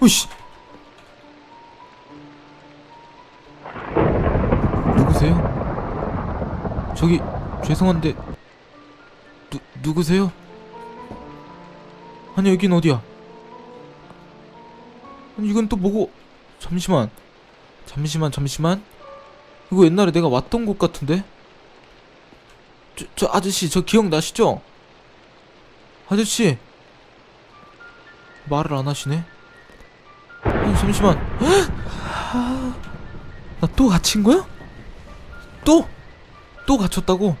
오씨. 누구세요? 저기 죄송한데 누 누구세요? 아니 여긴 어디야? 아니 이건 또 뭐고? 잠시만, 잠시만, 잠시만. 이거 옛날에 내가 왔던 곳 같은데? 저, 저 아저씨 저 기억나시죠? 아저씨 말을 안 하시네. 아니 잠시만. 나 또 갇힌 거야? 또? 또 갇혔다고?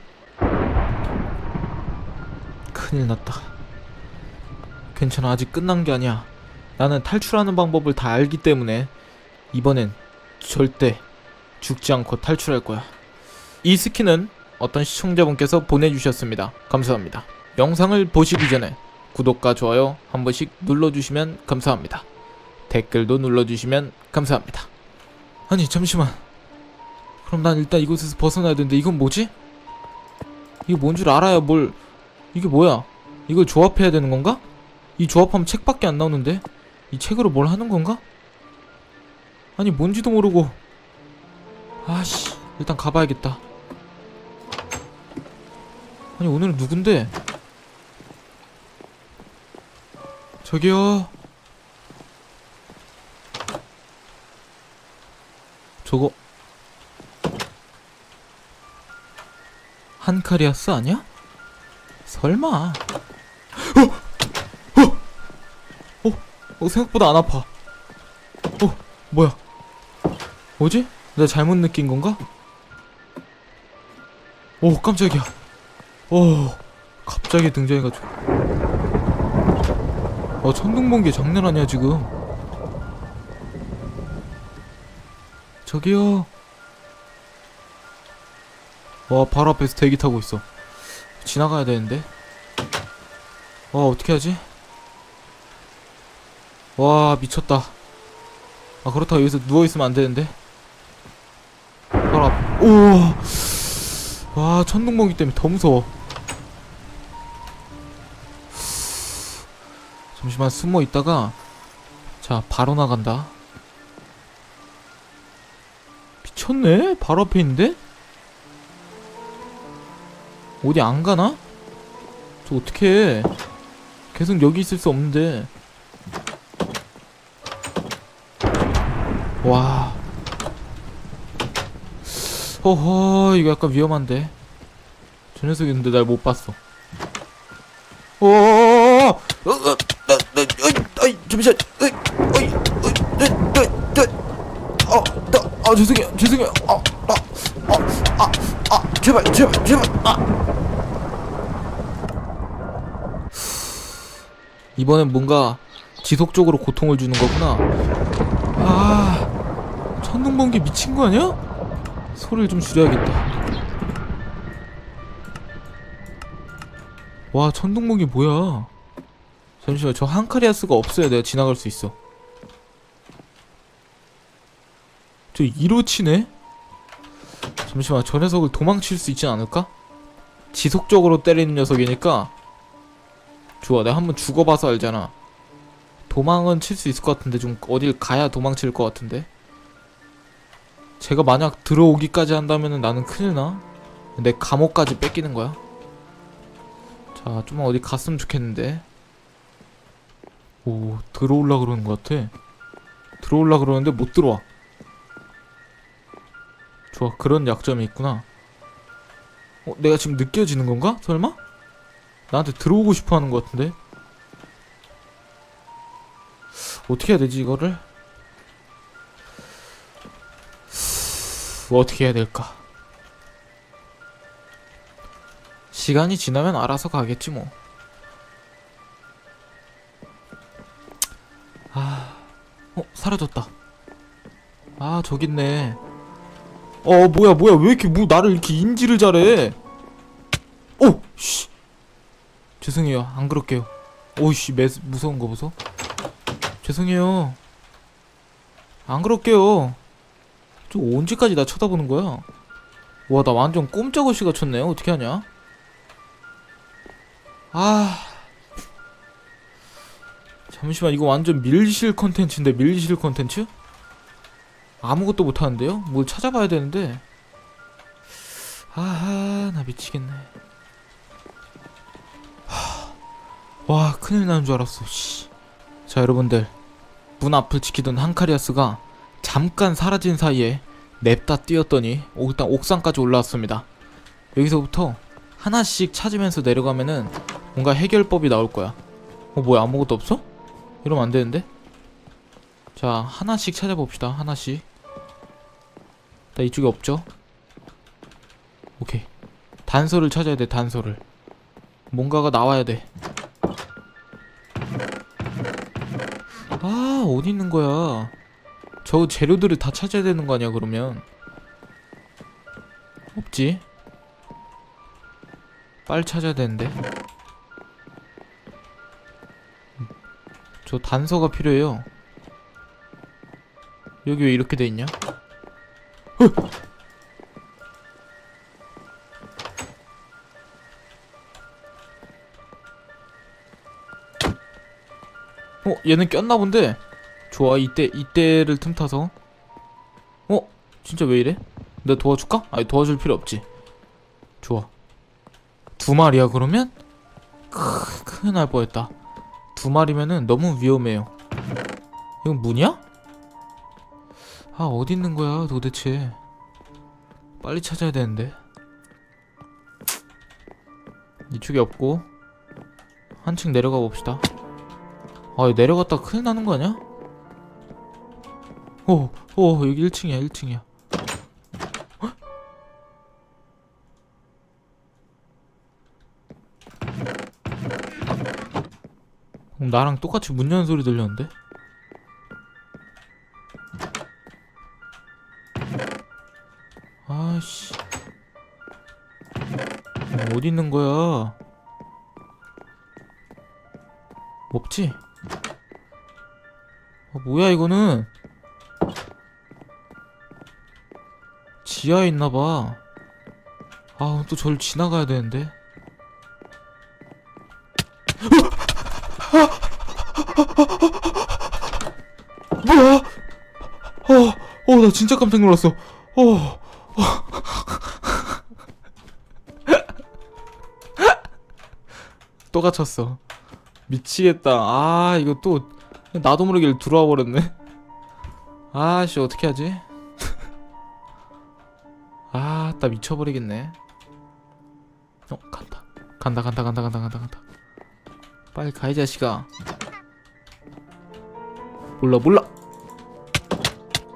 큰일 났다. 괜찮아 아직 끝난 게 아니야. 나는 탈출하는 방법을 다 알기 때문에 이번엔 절대 죽지 않고 탈출할 거야. 이 스킨은 어떤 시청자분께서 보내주셨습니다. 감사합니다. 영상을 보시기 전에 구독과 좋아요 한 번씩 눌러주시면 감사합니다. 댓글도 눌러주시면 감사합니다. 아니 잠시만. 그럼 난 일단 이곳에서 벗어나야 되는데 이건 뭐지? 이게 뭔 줄 알아야 뭘 이게 뭐야? 이걸 조합해야 되는 건가? 이 조합하면 책밖에 안 나오는데 이 책으로 뭘 하는 건가? 아니 뭔지도 모르고 아씨 일단 가봐야겠다 아니 오늘은 누군데? 저기요 저거 한카리아스 아니야? 설마 어! 어! 어! 어 생각보다 안 아파 어 뭐야 뭐지? 내가 잘못 느낀 건가? 오 깜짝이야 오 갑자기 등장해가지고 어 천둥번개 장난 아니야 지금 저기요. 와 바로 앞에서 대기 타고 있어. 지나가야 되는데. 와 어떻게 하지? 와 미쳤다. 아 그렇다고 여기서 누워있으면 안 되는데. 바로 앞. 우와 와 천둥번개 때문에 더 무서워. 잠시만 숨어 있다가 자 바로 나간다 미쳤네 바로 앞에 있는데 어디 안 가나? 저 어떻게 계속 여기 있을 수 없는데 와 허허 이거 약간 위험한데 저 녀석이 근데 날 못 봤어 어어어어어 어, 어, 나, 나, 어이, 어이, 잠시만 어이, 어이, 어이, 네, 네, 네. 어, 나, 아, 죄송해요, 죄송해요. 아, 아, 아, 아, 아, 제발, 제발, 제발. 아. 이번엔 뭔가 지속적으로 고통을 주는 거구나. 아, 천둥 번개 미친 거 아니야? 소리를 좀 줄여야겠다. 와, 천둥번개 뭐야? 잠시만, 저 한카리아스가 없어야 내가 지나갈 수 있어. 저 1호 치네? 잠시만 저 녀석을 도망칠 수 있진 않을까? 지속적으로 때리는 녀석이니까. 좋아 내가 한번 죽어봐서 알잖아. 도망은 칠 수 있을 것 같은데 좀 어딜 가야 도망칠 것 같은데? 제가 만약 들어오기까지 한다면은 나는 큰일 나. 내 감옥까지 뺏기는 거야? 자 좀만 어디 갔으면 좋겠는데. 오 들어올라 그러는 것 같아. 들어올라 그러는데 못 들어와 좋아 그런 약점이 있구나 어 내가 지금 느껴지는 건가? 설마? 나한테 들어오고 싶어 하는 것 같은데 어떻게 해야 되지 이거를? 뭐 어떻게 해야 될까? 시간이 지나면 알아서 가겠지 뭐. 아, 어 사라졌다. 아 저기 있네. 어 뭐야 뭐야. 왜 이렇게 뭐 나를 이렇게 인지를 잘해? 오! 씨. 죄송해요. 안 그럴게요. 오이씨. 매 무서운 거 보소. 죄송해요. 안 그럴게요. 저 언제까지 나 쳐다보는 거야? 와 나 완전 꼼짝없이 갇혔네. 어떻게 하냐? 아. 잠시만. 이거 완전 밀실 컨텐츠인데 밀실 컨텐츠? 아무것도 못하는데요? 뭘 찾아봐야 되는데. 아하 나 미치겠네. 하, 와 큰일 나는 줄 알았어 씨. 자 여러분들. 문 앞을 지키던 한카리아스가 잠깐 사라진 사이에 냅다 뛰었더니 오- 일단 옥상까지 올라왔습니다. 여기서부터 하나씩 찾으면서 내려가면은 뭔가 해결법이 나올 거야. 어 뭐야 아무것도 없어? 이러면 안 되는데? 자 하나씩 찾아봅시다 하나씩 나 이쪽에 없죠? 오케이 단서를 찾아야 돼 단서를 뭔가가 나와야 돼 아, 어디 있는 거야? 저 재료들을 다 찾아야 되는 거 아니야, 그러면? 없지? 빨리 찾아야 되는데. 저 단서가 필요해요. 여기 왜 이렇게 돼 있냐? 어! 어, 얘는 꼈나 본데. 좋아, 이때 이때를 틈타서. 어, 진짜 왜 이래? 내가 도와줄까? 아니 도와줄 필요 없지. 좋아. 두 마리야 그러면? 크, 큰일 날 뻔했다. 두 마리면은 너무 위험해요. 이건 문이야? 아 어디 있는 거야 도대체? 빨리 찾아야 되는데. 이쪽에 없고 한층 내려가 봅시다. 아 내려갔다 큰일 나는 거 아니야? 오, 오 여기 1층이야 1층이야 나랑 똑같이 문 여는 소리 들렸는데? 어디 있는 거야? 없지? 아, 뭐야 이거는? 지하에 있나봐. 아, 또 저를 지나가야 되는데. 뭐야? 어, 어, 나 진짜 깜짝 놀랐어. 어, 또 갇혔어. 미치겠다. 아, 이거 또 나도 모르게 들어와 버렸네. 아씨, 어떻게 하지? 아, 나 미쳐버리겠네. 어, 간다. 간다, 간다, 간다, 간다, 간다, 간다. 빨리 가, 이 자식아. 몰라, 몰라.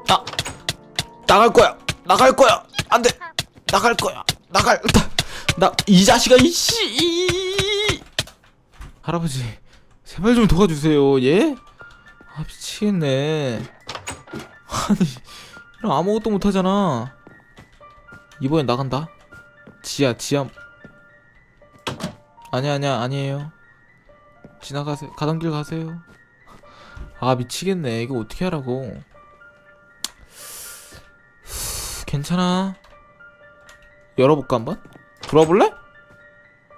나, 나갈 거야. 나갈 거야. 안 돼. 나갈 거야. 나갈, 나, 나, 이 자식아, 이씨. 이... 할아버지, 제발 좀 도와주세요, 예? 아, 미치겠네. 아니, 이런 아무것도 못하잖아. 이번엔 나간다. 지하, 지하. 아니야, 아니야, 아니에요. 지나가세요. 가던 길 가세요. 아, 미치겠네. 이거 어떻게 하라고. 후, 괜찮아. 열어볼까, 한번? 들어와볼래?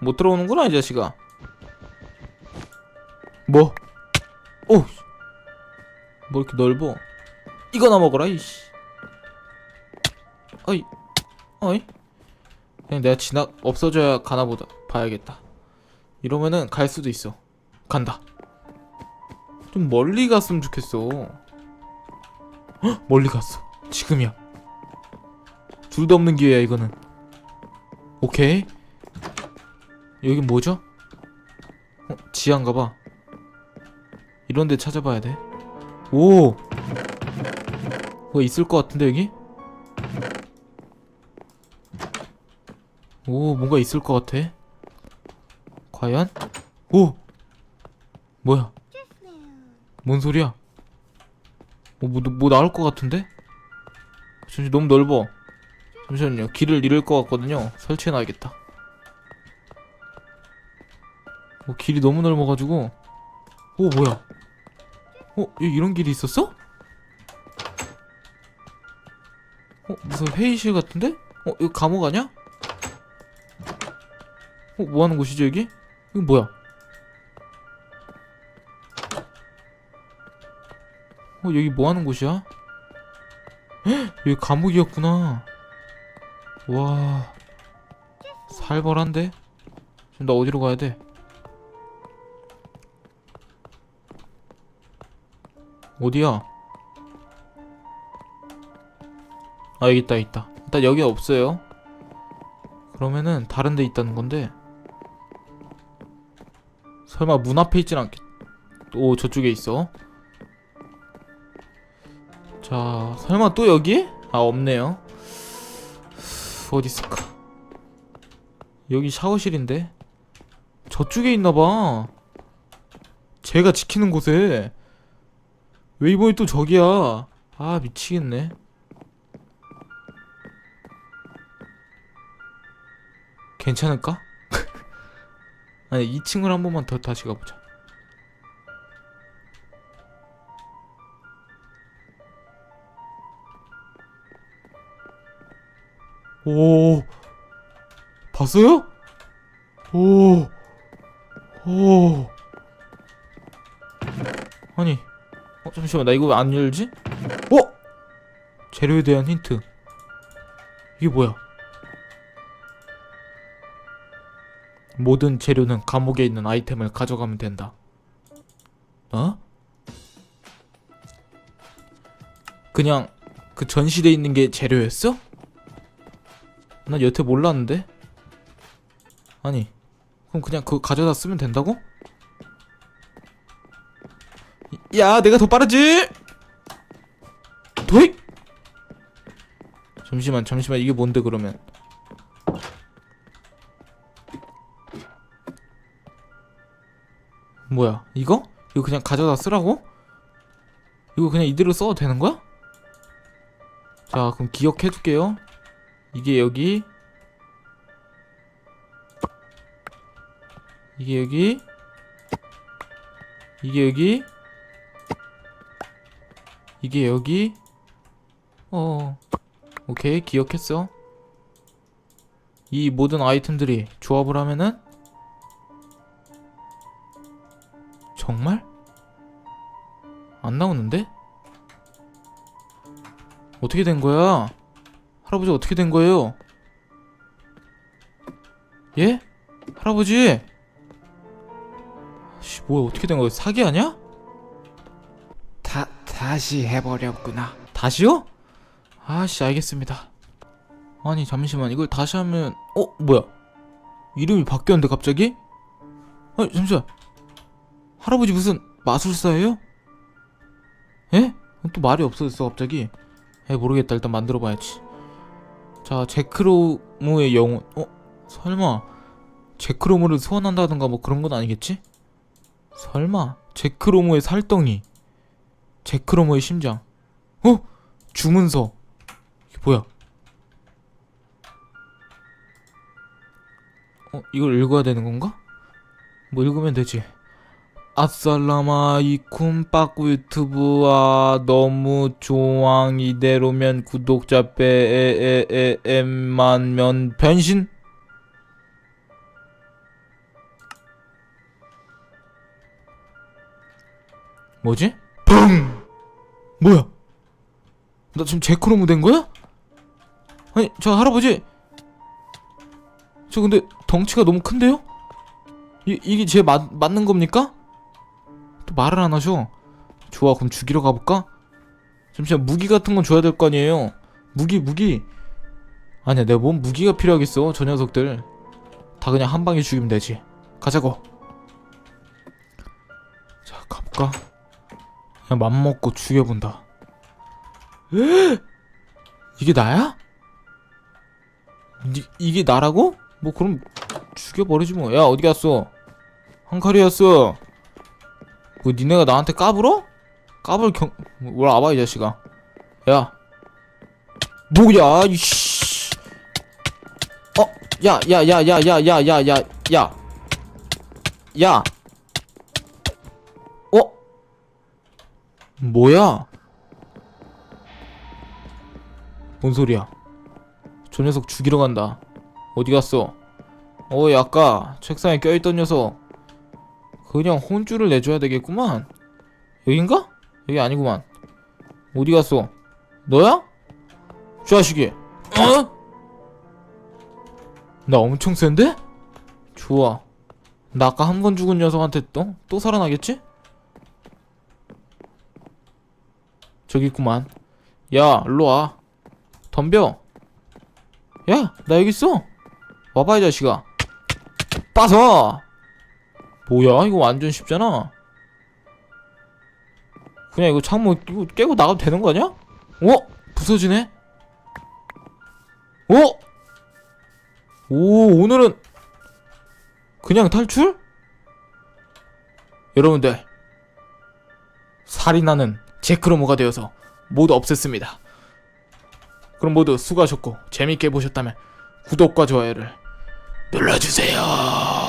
못 들어오는구나, 이 자식아. 뭐? 오! 뭐 이렇게 넓어? 이거나 먹어라, 이씨. 어이. 어이? 그냥 내가 지나 없어져야 가나 보다 봐야겠다. 이러면은 갈 수도 있어. 간다. 좀 멀리 갔으면 좋겠어. 헉, 멀리 갔어. 지금이야. 둘도 없는 기회야 이거는. 오케이. 여긴 뭐죠? 어, 지하인가 봐. 이런 데 찾아봐야 돼. 오! 뭐 있을 것 같은데 여기? 오, 뭔가 있을 것 같아. 과연? 오! 뭐야? 뭔 소리야? 어, 뭐, 뭐 나올 것 같은데? 잠시 너무 넓어. 잠시만요. 길을 잃을 것 같거든요. 설치해놔야겠다. 어, 길이 너무 넓어가지고. 오, 뭐야? 어, 이런 길이 있었어? 어, 무슨 회의실 같은데? 어, 이거 감옥 아니야? 어, 뭐 하는 곳이죠, 여기? 이거 뭐야? 어 여기 뭐 하는 곳이야? 헉, 여기 감옥이었구나. 와 살벌한데? 지금 나 어디로 가야 돼? 어디야? 아 여기 있다 있다. 일단 여기 없어요. 그러면은 다른 데 있다는 건데. 설마 문 앞에 있진 않겠 오 저쪽에 있어. 자 설마 또 여기? 아 없네요. 어디 있을까? 여기 샤워실인데? 저쪽에 있나봐. 제가 지키는 곳에 왜 이번에 또 저기야 아 미치겠네 괜찮을까? 아니 2층을 한 번만 더 다시 가보자 오 봤어요? 오 오. 잠시만 나 이거 왜안 열지? 어? 재료에 대한 힌트 이게 뭐야 모든 재료는 감옥에 있는 아이템을 가져가면 된다 어? 그냥 그 전시돼 있는 게 재료였어? 난 여태 몰랐는데 아니 그럼 그냥 그거 가져다 쓰면 된다고? 야 내가 더 빠르지? 도익 잠시만 잠시만. 이게 뭔데 그러면? 뭐야? 이거? 이거 그냥 가져다 쓰라고? 이거 그냥 이대로 써도 되는 거야? 자 그럼 기억해 둘게요. 이게 여기. 이게 여기. 이게 여기 이게 여기 어 오케이 기억했어 이 모든 아이템들이 조합을 하면은 정말? 안 나오는데? 어떻게 된 거야? 할아버지 어떻게 된 거예요? 예? 할아버지? 씨 뭐야 어떻게 된 거야 사기 아니야? 다 다시 해버렸구나. 다시요? 아씨 알겠습니다 아니 잠시만 이걸 다시 하면 어? 뭐야 이름이 바뀌었는데 갑자기? 아니 잠시만 할아버지 무슨 마술사예요? 에? 또 말이 없어졌어 갑자기 에 모르겠다 일단 만들어 봐야지 자 제크로무의 영혼 어? 설마 제크로무를 소환한다던가 뭐 그런 건 아니겠지? 설마 제크로무의 살덩이 제크로무의 심장 어? 주문서 이게 뭐야? 어 이걸 읽어야 되는 건가? 뭐 읽으면 되지. 아살라마이쿰 빠꾸 유튜브와 너무 좋아ং 이대로면 구독자 빼에에에엠만면 변신? 뭐지? 펑! 뭐야? 나 지금 제크로무 된 거야? 아니 저 할아버지 저 근데 덩치가 너무 큰데요? 이, 이게 제 맞, 맞는 겁니까? 또 말을 안 하셔 좋아 그럼 죽이러 가볼까? 잠시만 무기 같은 건 줘야 될 거 아니에요 무기 무기 아니야 내가 뭔 무기가 필요하겠어 저 녀석들 다 그냥 한 방에 죽이면 되지 가자고 자 가볼까? 그냥 맘먹고 죽여본다 이게 나야? 니, 이게 나라고? 뭐 그럼 죽여버리지 뭐. 야 어디 갔어? 한칼이었어. 뭐 니네가 나한테 까불어? 까불 경... 뭘 와봐 이 자식아. 야. 뭐야 이씨. 어? 야야야야야야야야 야. 야. 어? 뭐야? 뭔 소리야? 저 녀석 죽이러 간다. 어디 갔어? 어, 아까 책상에 껴있던 녀석. 그냥 혼쭐을 내줘야 되겠구만. 여긴가? 여기 아니구만. 어디 갔어? 너야? 자식이. 어? 나 엄청 센데? 좋아. 나 아까 한 번 죽은 녀석한테 또? 또 살아나겠지? 저기 있구만. 야, 일로 와. 덤벼. 야, 나 여기 있어. 와봐, 이 자식아. 빠서! 뭐야, 이거 완전 쉽잖아. 그냥 이거 창문 이거 깨고 나가면 되는 거 아니야? 어? 부서지네? 어? 오, 오늘은 그냥 탈출? 여러분들, 살인하는 제크로모가 되어서 모두 없앴습니다. 그럼 모두 수고하셨고 재밌게 보셨다면 구독과 좋아요를 눌러주세요.